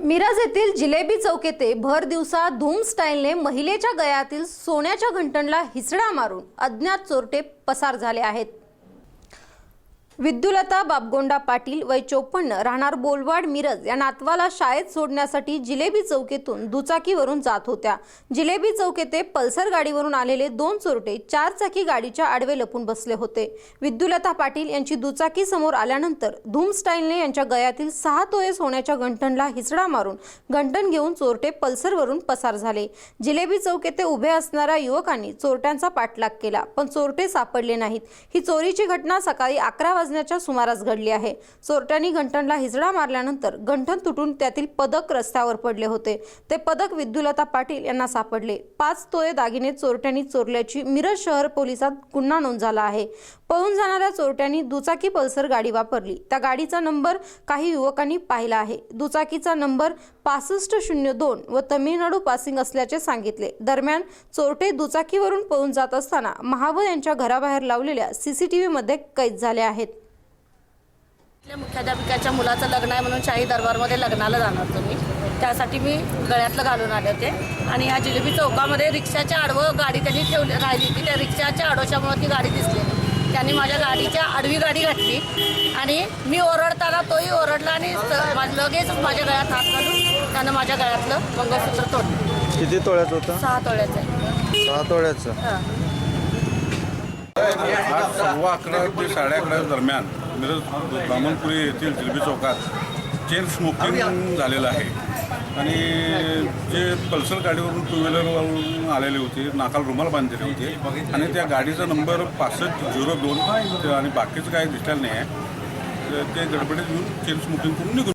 मिराज येथील जिलेबी चौक येथे भर दिवसा धूम स्टाईलने महिलेच्या गयातील सोन्याच्या घंटणला हिसडा मारून अज्ञात चोरटे पसार झाले आहेत. विद्युलता बाबगोंडा पाटील वय चोपन्न राहणार बोलवाड मिरज या नातवाला शाळेत सोडण्यासाठी जिलेबी चौकेतून दुचाकीवरून जात होत्या. जिलेबी चौके ते पल्सर गाडीवरून आलेले दोन चोरटे चार चाकी गाडीच्या आडवे लपून बसले होते. विद्युलता पाटील यांची दुचाकी समोर आल्यानंतर धूम स्टाईलने यांच्या गयातील सहा तोयस सोन्याच्या घंटणला हिसडा मारून घंटण घेऊन चोरटे पल्सरवरून पसार झाले. जिलेबी चौके ते उभे असणाऱ्या युवकांनी चोरट्यांचा पाठलाग केला पण चोरटे सापडले नाहीत. ही चोरीची घटना सकाळी अकरा वाजण्याच्या सुमारास घडली आहे. चोरट्यांनी घंटणला हिजडा मारल्यानंतर गंठण तुटून त्यातील पदक रस्त्यावर पडले होते. ते पदक विद्युलता पाटील यांना सापडले. पाच तोळे दागिने चोरट्यांनी चोरल्याची मिरज शहर पोलिसात गुन्हा नोंद झाला आहे. पळून जाणाऱ्या चोरट्यांनी दुचाकी पल्सर गाडी वापरली. त्या गाडीचा नंबर काही युवकांनी पाहिला आहे. दुचाकीचा नंबर पासष्ट शून्य दोन व तमिळनाडू पासिंग असल्याचे सांगितले. दरम्यान चोरटे दुचाकीवरून पळून जात असताना महाबळ यांच्या घराबाहेर लावलेल्या सीसीटीव्ही मध्ये कैद झाले आहेत. आपल्या मुख्याध्यापिकाच्या मुलाचं लग्न आहे म्हणून शाही दरबारमध्ये लग्नाला जाणार होतो मी त्यासाठी मी गळ्यातलं घालून आले होते. आणि या जिलेबी चौकामध्ये रिक्षाच्या आडवं गाडी त्यांनी ठेवली राहिली होती. त्या रिक्षाच्या आडोशामुळे ती गाडी दिसली. त्यांनी माझ्या गाडीच्या आडवी गाडी घातली. आणि मी ओरडताना तोही ओरडला आणि लगेच माझ्या गळ्यात हात घालून त्यानं माझ्या गळ्यातलं मंगळसूत्र तोडलं. किती तोळ्याचं होतं? सहा तोळ्याचं आहे. सहा तोळ्याचं. हां. सव्वा अकरा ते साडे अकरा दरम्यान मिरज ब्राह्मणपुरी येथील जिलबी चौकात चेन स्मोकिंग झालेलं आहे. आणि जे पल्सर गाडीवरून टू व्हीलरवरून आलेले होते नाकाला रुमाल बांधलेले होते. आणि त्या गाडीचा नंबर पासष्ट झिरो दोन आणि बाकीचं काही दिसलेलं नाही आहे. ते गडबडीत येऊन चेन स्मोकिंग करून निघून